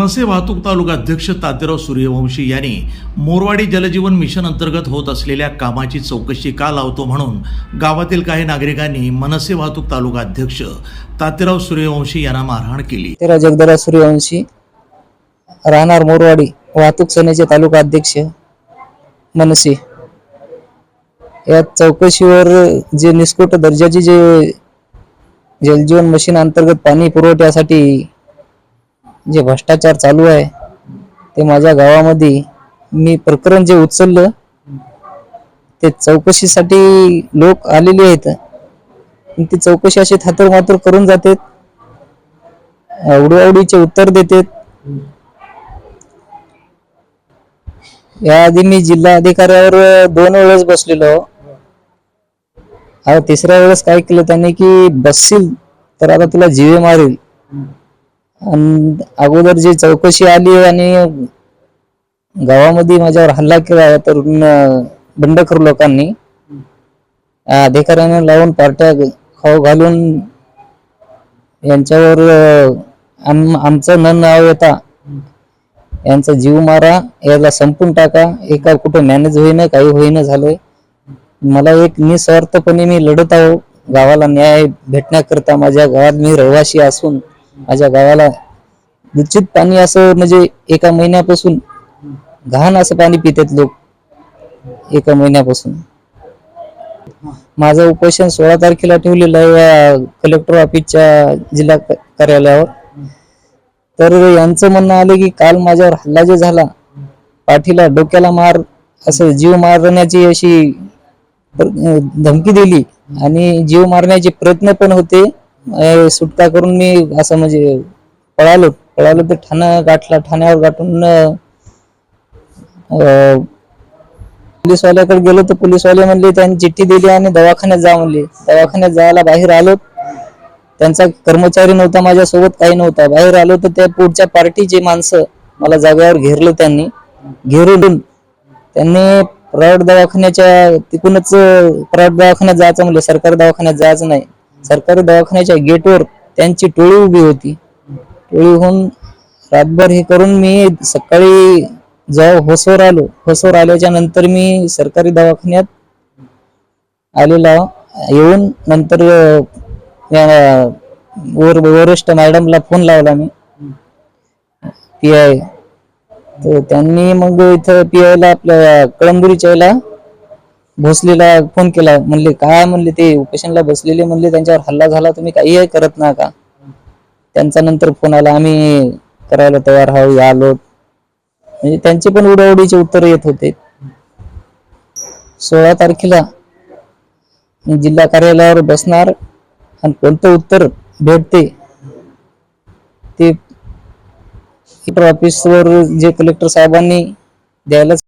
मनसे वाहतूक तालुका अध्यक्ष तातेराव सूर्यवंशी यांनी मोरवाडी जलजीवन मिशन अंतर्गत होत असलेल्या कामाची चौकशी का लावतो म्हणून गावातील काही नागरिकांनी मनसे वाहतूक तालुका अध्यक्ष तातेराव सूर्यवंशी यांना मारहाण केली. तेरा जगदरा सूर्यवंशी राहणार मोरवाडी वाहतूक सेनेचे तालुका अध्यक्ष मनसे. या चौकशीवर जे निष्कोट दर्जाची जे जलजीवन मशीन अंतर्गत पाणी पुरवठ्यासाठी जे भ्रष्टाचार चालू आहे ते माझ्या गावामध्ये मी प्रकरण जे उचललं ते चौकशीसाठी लोक आलेले आहेत. ती चौकशी अशी थातर मातर करून जाते आवडीचे उत्तर देतात. याआधी मी जिल्हा अधिकाऱ्यावर दोन वेळेस बसलेलो तिसऱ्या वेळेस काय केलं त्याने की बसशील तर आता तुला जीवे मारेल. अगोदर जी चौकशी आली आणि गावामध्ये माझ्यावर हल्ला केला तर बंडखोर लोकांनी. अधिकाऱ्याने लावून पार्ट्या खाऊ घालून यांच्यावर आम आमचं न नाव येता यांचा जीव मारा याला संपून टाका. एका कुठं मॅनेज होईना काही होईना झालंय. मला एक निस्वार्थपणे मी लढत आहो. गावाला न्याय भेटण्याकरता माझ्या गावात मी रहिवासी असून माझ्या गावाला निश्चित पाणी असं म्हणजे एका महिन्यापासून घाण असं पाणी पितात लोक. एका महिन्यापासून. माझं उपोषण सोळा तारखेला ठेवलेलं आहे या कलेक्टर ऑफिसच्या जिल्हा कार्यालयावर. तर यांचं म्हणणं आलं की काल माझ्यावर हल्ला जे झाला पाठीला डोक्याला मार असं जीव मारण्याची अशी धमकी दिली आणि जीव मारण्याचे प्रयत्न पण होते. सुटका करून मी असं म्हणजे पळालो पळालो तर ठाणा गाठला ठाण्यावर गाठून पोलीसवाल्याकडे गेलो तर पोलीसवाले म्हणले त्यांनी चिठ्ठी दिली आणि दवाखान्यात जा म्हणले. दवाखान्यात जायला बाहेर आलो. त्यांचा कर्मचारी नव्हता माझ्यासोबत काही नव्हता. बाहेर आलो तर त्या पुढच्या पार्टीचे माणसं मला जागेवर घेरलं त्यांनी. घेरून त्यांनी प्रायव्हेट दवाखान्याच्या तिकूनच प्रायव्हेट दवाखान्यात जायचं म्हणले. सरकारी दवाखान्यात जायचं नाही. सरकारी दवाखान्याच्या गेटवर त्यांची टोळी उभी होती. टोळी होऊन रातभर हे करून मी सकाळी जेव्हा होसवर आलो होसवर आल्याच्यानंतर मी सरकारी दवाखान्यात आलेला. येऊन नंतर या वर वरिष्ठ मॅडमला फोन लावला मी. P I. तर त्यांनी मग इथं पी आयला आपल्या कळंबुरीच्या याला भोसलेला फोन केला म्हणले काय? म्हणले ते पेशंटला बसलेले. म्हणले त्यांच्यावर हल्ला झाला तुम्ही काही करत ना का? त्यांचा नंतर फोन आला आम्ही करायला तयार आहोत आलो म्हणजे त्यांचे पण उडाउडीचे उत्तर येत होते. सोळा तारखेला मी जिल्हा कार्यालयावर बसणार आणि कोणतं उत्तर भेटते ते ऑफिसवर जे कलेक्टर साहेबांनी द्यायलाच